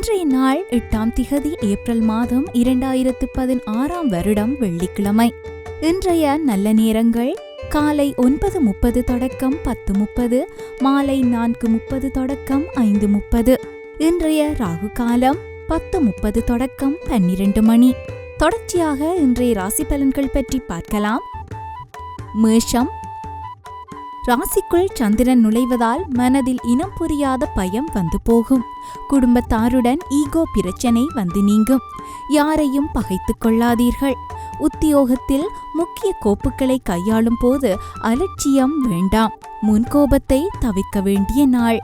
இன்றைய நாள் எட்டாம் திகதி ஏப்ரல் மாதம் இரண்டாயிரத்து பதினாறாம் வருடம் வெள்ளிக்கிழமை. இன்றைய நல்ல நேரங்கள் காலை ஒன்பது முப்பது தொடக்கம் பத்து முப்பது மாலை நான்கு முப்பது தொடக்கம் ஐந்து முப்பது. இன்றைய ராகு காலம் பத்து முப்பது தொடக்கம் பன்னிரண்டு மணி. தொடர்ச்சியாக இன்றைய ராசி பலன்கள் பற்றி பார்க்கலாம். மேஷம் ராசிக்குள் சந்திரன் நுழைவதால் மனதில் இனம் புரியாத பயம் வந்து போகும். குடும்பத்தாருடன் ஈகோ பிரச்சனை வந்து நீங்கும். யாரையும் பகைத்துக் கொள்ளாதீர்கள். உத்தியோகத்தில் முக்கிய கோப்புகளை கையாளும் போது அலட்சியம் வேண்டாம். முன்கோபத்தை தவிர்க்க வேண்டிய நாள்.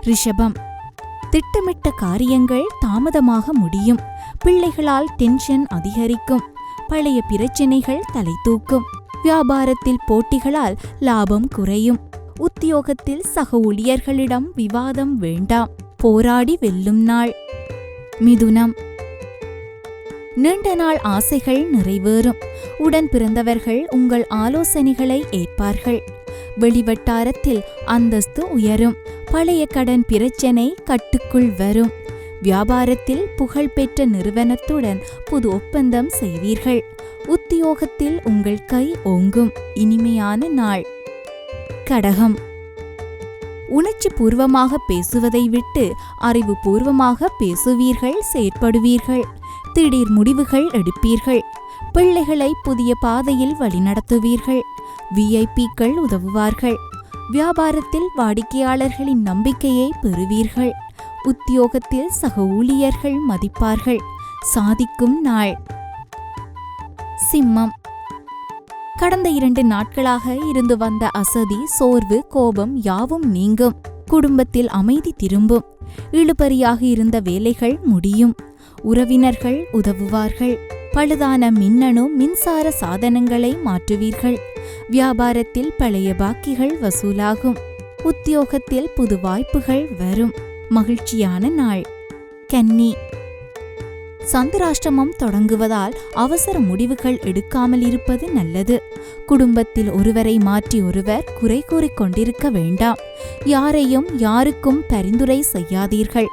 ரிஷபம். திட்டமிட்ட காரியங்கள் தாமதமாக முடியும். பிள்ளைகளால் டென்ஷன் அதிகரிக்கும். பழைய பிரச்சினைகள் தலை தூக்கும். வியாபாரத்தில் போட்டிகளால் லாபம் குறையும். உத்தியோகத்தில் சக ஊழியர்களிடம் விவாதம் வேண்டாம். போராடி வெல்லும் நாள். மிதுனம். நீண்ட நாள் ஆசைகள் நிறைவேறும். உடன் பிறந்தவர்கள் உங்கள் ஆலோசனைகளை ஏற்பார்கள். வெளிவட்டாரத்தில் அந்தஸ்து உயரும். பழைய கடன் பிரச்சனை கட்டுக்குள் வரும். வியாபாரத்தில் புகழ்பெற்ற நிறுவனத்துடன் புது ஒப்பந்தம் செய்வீர்கள். உத்தியோகத்தில் உங்கள் கை ஓங்கும். இனிமையான நாள். கடகம். உணர்ச்சி பூர்வமாக பேசுவதை விட்டு அறிவுபூர்வமாக பேசுவீர்கள் செயற்படுவீர்கள். திடீர் முடிவுகள் எடுப்பீர்கள். பிள்ளைகளை புதிய பாதையில் வழிநடத்துவீர்கள். விஐபிக்கள் உதவுவார்கள். வியாபாரத்தில் வாடிக்கையாளர்களின் நம்பிக்கையை பெறுவீர்கள். உத்தியோகத்தில் சக ஊழியர்கள் மதிப்பார்கள். சாதிக்கும் நாள். சிம்மம். கடந்த இரண்டு நாட்களாக இருந்து வந்த அசதி சோர்வு கோபம் யாவும் நீங்கும். குடும்பத்தில் அமைதி திரும்பும். இழுபறியாக இருந்த வேலைகள் முடியும். உறவினர்கள் உதவுவார்கள். பழுதான மின்னணு மின்சார சாதனங்களை மாற்றுவீர்கள். வியாபாரத்தில் பழைய பாக்கிகள் வசூலாகும். உத்தியோகத்தில் புது வாய்ப்புகள் வரும். மகிழ்ச்சியான நாள். கன்னி. சந்திராஷ்டமம் தொடங்குவதால் அவசர முடிவுகள் எடுக்காமல் இருப்பது நல்லது. குடும்பத்தில் ஒருவரை மாற்றி ஒருவர் குறை கூறிக் கொண்டிருக்க வேண்டாம். யாரையும் யாருக்கும் பரிந்துரை செய்யாதீர்கள்.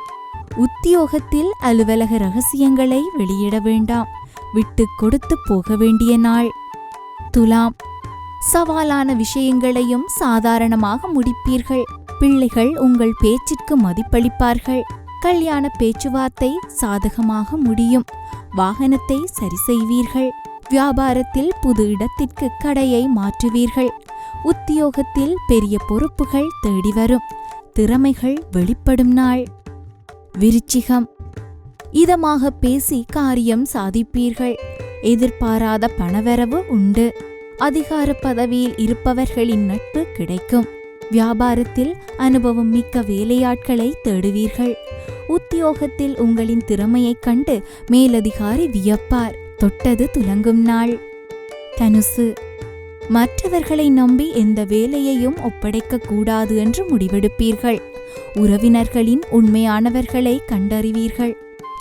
உத்தியோகத்தில் அலுவலக ரகசியங்களை வெளியிட வேண்டாம். விட்டு கொடுத்து போக வேண்டிய நாள். துலாம். சவாலான விஷயங்களையும் சாதாரணமாக முடிப்பீர்கள். பிள்ளைகள் உங்கள் பேச்சிற்கு மதிப்பளிப்பார்கள். கல்யாண பேச்சுவார்த்தை சாதகமாக முடியும். வாகனத்தை சரி செய்வீர்கள். வியாபாரத்தில் புது இடத்திற்கு கடையை மாற்றுவீர்கள். உத்தியோகத்தில் பெரிய பொறுப்புகள் தேடி வரும். திறமைகள் வெளிப்படும் நாள். விருச்சிகம். இதமாக பேசி காரியம் சாதிப்பீர்கள். எதிர்பாராத பணவரவு உண்டு. அதிகார பதவியில் இருப்பவர்களின் நட்பு கிடைக்கும். வியாபாரத்தில் அனுபவம் மிக்க வேலையாட்களை தேடுவீர்கள். உத்தியோகத்தில் உங்களின் திறமையைக் கண்டு மேலதிகாரி வியப்பார். தொட்டது துலங்கும் நாள். தனுசு மற்றவர்களை நம்பி எந்த வேலையையும் ஒப்படைக்க கூடாது என்று முடிவெடுப்பீர்கள். உறவினர்களின் உண்மையானவர்களை கண்டறிவீர்கள்.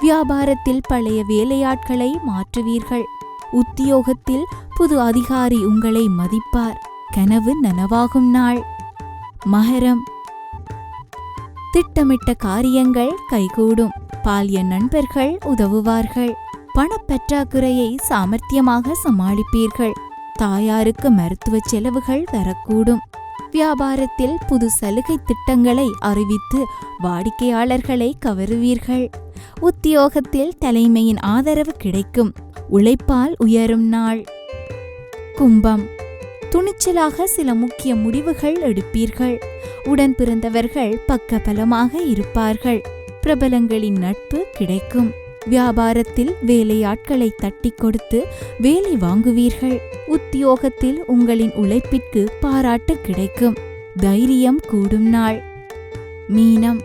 வியாபாரத்தில் பழைய வேலையாட்களை மாற்றுவீர்கள். உத்தியோகத்தில் புது அதிகாரி உங்களை மதிப்பார். கனவு நனவாகும் நாள். மகரம். திட்டமிட்ட காரியங்கள் கைகூடும். பாலிய நண்பர்கள் உதவுவார்கள். பணப்பற்றாக்குறையை சாமர்த்தியமாக சமாளிப்பீர்கள். தாயாருக்கு மருத்துவ செலவுகள் வரக்கூடும். வியாபாரத்தில் புது சலுகை திட்டங்களை அறிவித்து வாடிக்கையாளர்களை கவருவீர்கள். உத்தியோகத்தில் தலைமையின் ஆதரவு கிடைக்கும். உழைப்பால் உயரும் நாள். கும்பம். துணிச்சலாக சில முக்கிய முடிவுகள் எடுப்பீர்கள். உடன் பிறந்தவர்கள் பக்கபலமாக இருப்பார்கள். பிரபலங்களின் நட்பு கிடைக்கும். வியாபாரத்தில் வேலையாட்களை தட்டி கொடுத்து வேலை வாங்குவீர்கள். உத்தியோகத்தில் உங்களின் உழைப்பிற்கு பாராட்டு கிடைக்கும். தைரியம் கூடும் நாள். மீனம்.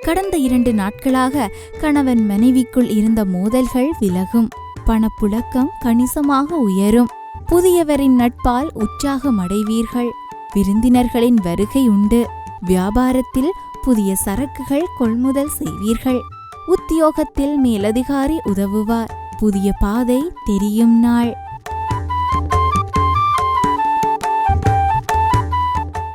கடந்த இரண்டு நாட்களாக கணவன் மனைவிக்குள் இருந்த மோதல்கள் விலகும். பணப்புழக்கம் கணிசமாக உயரும். புதியவரின் நட்பால் உற்சாகம் அடைவீர்கள் விருந்தினர்களின் வருகை உண்டு. வியாபாரத்தில் புதிய சரக்குகள் கொள்முதல் செய்வீர்கள். உத்தியோகத்தில் மேலதிகாரி உதவுவார். புதிய பாதை தெரியும் நாள்.